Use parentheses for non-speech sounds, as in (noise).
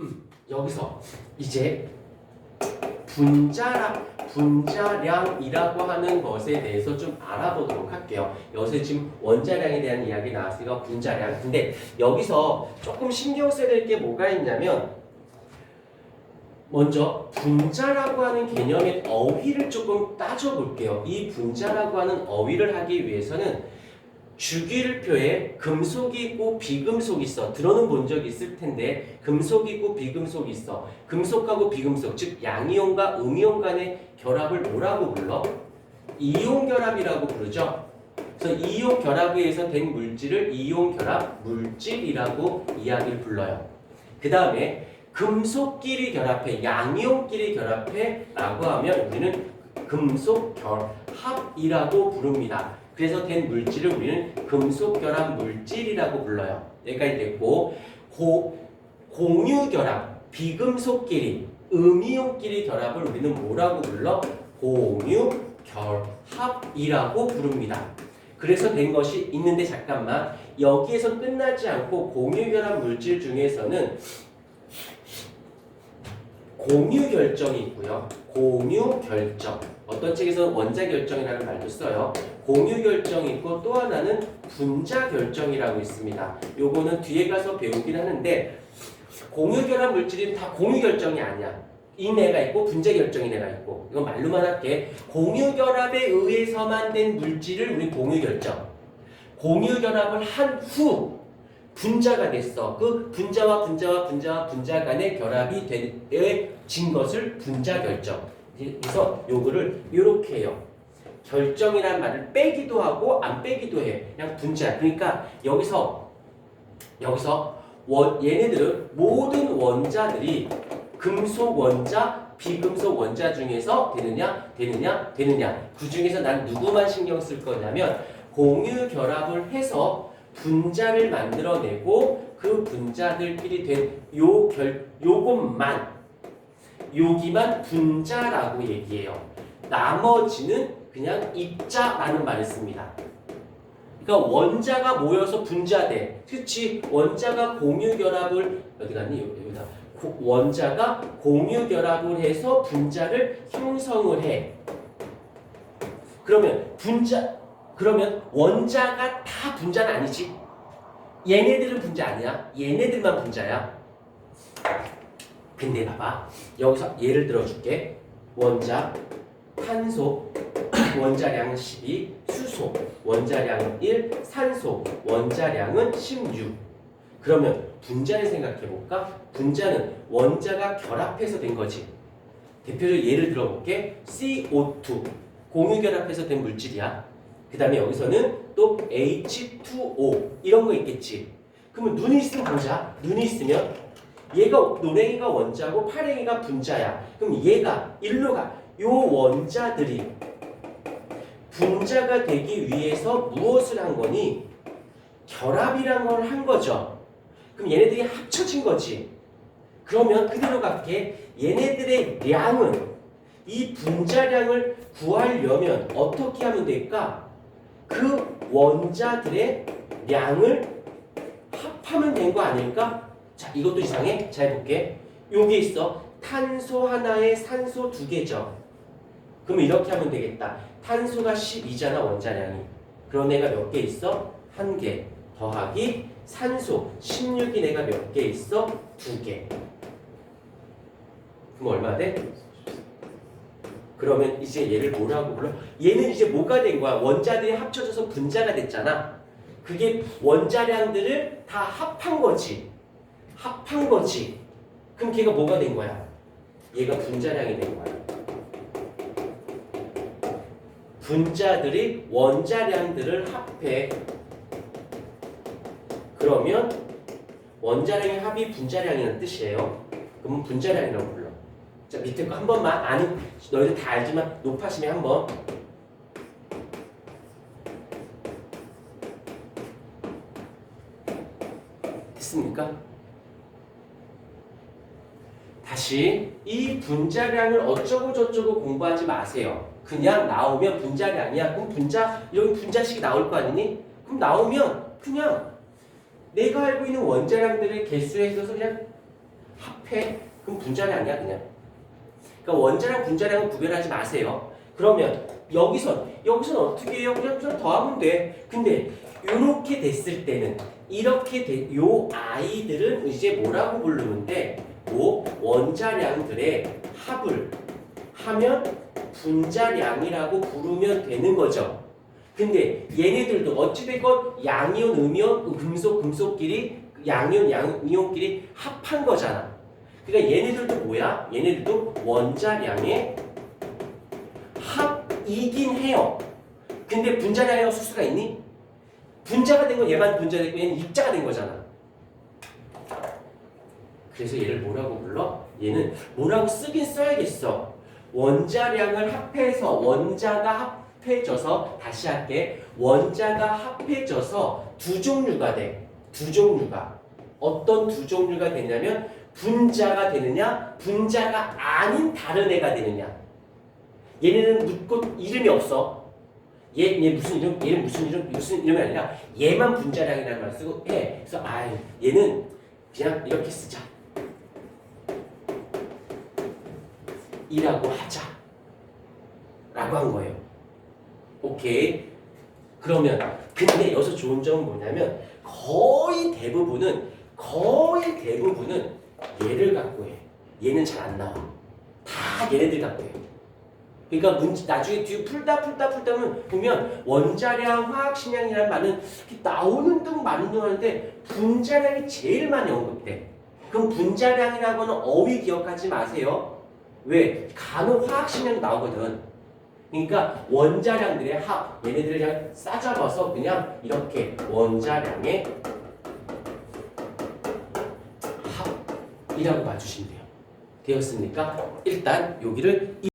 음, 여기서 이제 분자라 분자량이라고 하는 것에 대해서 좀 알아보도록 할게요. 여기서 지금 원자량에 대한 이야기 나왔으니까 분자량. 근데 여기서 조금 신경 써야 될 게 뭐가 있냐면 먼저 분자라고 하는 개념의 어휘를 조금 따져볼게요. 이 분자라고 하는 어휘를 하기 위해서는 주기율표에 금속이 있고 비금속이 있어. 들어는 본적 있을 텐데 금속이 있고 비금속이 있어. 금속하고 비금속, 즉 양이온과 음이온 간의 결합을 뭐라고 불러? 이온 결합이라고 부르죠. 그래서 이온 결합에 의해서 된 물질을 이온 결합 물질이라고 이야기를 불러요. 그 다음에 금속끼리 결합해, 양이온끼리 결합해라고 하면 우리는 금속 결 합이라고 부릅니다. 그래서 된 물질을 우리는 금속 결합 물질이라고 불러요. 여기까지 됐고 고, 공유 결합, 비금속끼리, 음이온끼리 결합을 우리는 뭐라고 불러? 공유 결합이라고 부릅니다. 그래서 된 것이 있는데 잠깐만 여기에서 끝나지 않고 공유 결합 물질 중에서는 공유 결정이 있고요. 공유 결정. 어떤 책에서는 원자 결정이라는 말도 써요. 공유 결정이 있고 또 하나는 분자 결정이라고 있습니다. 요거는 뒤에 가서 배우긴 하는데 공유 결합 물질은 다 공유 결정이 아니야. 이 내가 있고 분자 결정이 내가 있고 이건 말로만 할게. 공유 결합에 의해서만 된 물질을 우리 공유 결정. 공유 결합을 한 후 분자가 됐어. 그 분자와 분자와 분자와 분자 간의 결합이 되진 것을 분자 결정. 그래서 요거를 이렇게 해요. 결정이란 말을 빼기도 하고 안 빼기도 해. 그냥 분자. 그러니까 여기서 여기서 원, 얘네들은 모든 원자들이 금속 원자, 비금속 원자 중에서 되느냐, 되느냐, 되느냐. 그 중에서 난 누구만 신경 쓸 거냐면 공유 결합을 해서 분자를 만들어내고 그 분자들끼리 된 요 결, 요것만 여기만 분자라고 얘기해요. 나머지는 그냥 입자라는 말을 씁니다. 그러니까 원자가 모여서 분자돼. 그렇지? 원자가 공유 결합을 어디 갔니? 여기, 여기다. 고- 원자가 공유 결합을 해서 분자를 형성을 해. 그러면 분자 그러면 원자가 다 분자는 아니지. 얘네들은 분자 아니야. 얘네들만 분자야. 근데 봐봐. 여기서 예를 들어줄게. 원자, 탄소, (clears throat) 원자량은 12, 수소, 원자량은 1, 산소, 원자량은 16. 그러면 분자를 생각해볼까? 분자는 원자가 결합해서 된 거지. 대표적으로 예를 들어볼게. CO2, 공유 결합해서 된 물질이야. 그 다음에 여기서는 또 H2O, 이런 거 있겠지. 그러면 눈이 있으면 보자. 눈이 있으면 얘가 노랭이가 원자고 파랭이가 분자야. 그럼 얘가 일로 가. 요 원자들이 분자가 되기 위해서 무엇을 한 거니? 결합이란 걸 한 거죠. 그럼 얘네들이 합쳐진 거지. 그러면 그대로 갈게. 얘네들의 량은 이 분자량을 구하려면 어떻게 하면 될까? 그 원자들의 양을 합하면 된 거 아닐까? 자, 이것도 이상해. 잘 볼게. 여기 있어. 탄소 하나에 산소 두 개죠. 그럼 이렇게 하면 되겠다. 탄소가 12잖아, 원자량이. 그럼 내가 몇 개 있어? 한 개. 더하기 산소 16이 내가 몇 개 있어? 두 개. 그럼 얼마 돼? 그러면 이제 얘를 뭐라고 불러? 얘는 이제 뭐가 된 거야? 원자들이 합쳐져서 분자가 됐잖아. 그게 원자량들을 다 합한 거지. 합한 거지. 그럼 걔가 뭐가 된 거야? 얘가 분자량이 된 거야. 분자들이 원자량들을 합해. 그러면 원자량의 합이 분자량이라는 뜻이에요. 그럼 분자량이라고 불러. 자 밑에 거 한 번만 아는 너희들 다 알지만 높아심에 한번 됐습니까? 다시 이 분자량을 어쩌고 저쩌고 공부하지 마세요. 그냥 나오면 분자량이야. 그럼 분자 여기 분자식이 나올 거 아니니? 그럼 나오면 그냥 내가 알고 있는 원자량들의 개수에 있어서 그냥 합해? 그럼 분자량이야 그냥. 그러니까 원자량 분자량은 구별하지 마세요. 그러면 여기선 여기선 어떻게 해요? 그냥 그냥 더하면 돼. 근데 이렇게 됐을 때는 이렇게 돼, 요 아이들은 이제 뭐라고 부르는데 뭐 원자량들의 합을 하면 분자량이라고 부르면 되는 거죠. 근데 얘네들도 어찌됐건 양이온, 음이온, 금속, 금속끼리 양이온, 양이온끼리 합한 거잖아. 그러니까 얘네들도 뭐야? 얘네들도 원자량의 합이긴 해요. 근데 분자량이라고 쓸 수가 있니? 분자가 된 건 얘만 분자됐고 얘는 입자가 된 거잖아. 그래서 얘를 뭐라고 불러? 얘는 뭐라고 쓰긴 써야겠어. 원자량을 합해서 원자가 합해져서 다시 할게. 원자가 합해져서 두 종류가 돼. 두 종류가. 어떤 두 종류가 되냐면 분자가 되느냐, 분자가 아닌 다른 애가 되느냐. 얘네는 묻고 이름이 없어. 얘, 얘 무슨 이름, 얘는 무슨 이름, 무슨 이름이 아니라 얘만 분자량이라는 말 쓰고 해. 그래서 아, 얘는 그냥 이렇게 쓰자. 이라고 하자. 라고 한 거예요. 오케이. 그러면 근데 여기서 좋은 점은 뭐냐면 거의 대부분은 거의 대부분은 얘를 갖고 해. 얘는 잘 안 나와. 다 얘네들 갖고 해. 그러니까 문제 나중에 뒤에 풀다 풀다 풀다 보면 원자량, 화학식량이라는 말은 이렇게 나오는 둥 마는 둥 하는데 분자량이 제일 많이 언급돼. 그럼 분자량이라고는 어휘 기억하지 마세요. 왜? 간혹 화학식량이 나오거든. 그러니까 원자량들의 합, 얘네들을 그냥 싸잡아서 그냥 이렇게 원자량의 합이라고 봐주시면 돼요. 되었습니까? 일단 여기를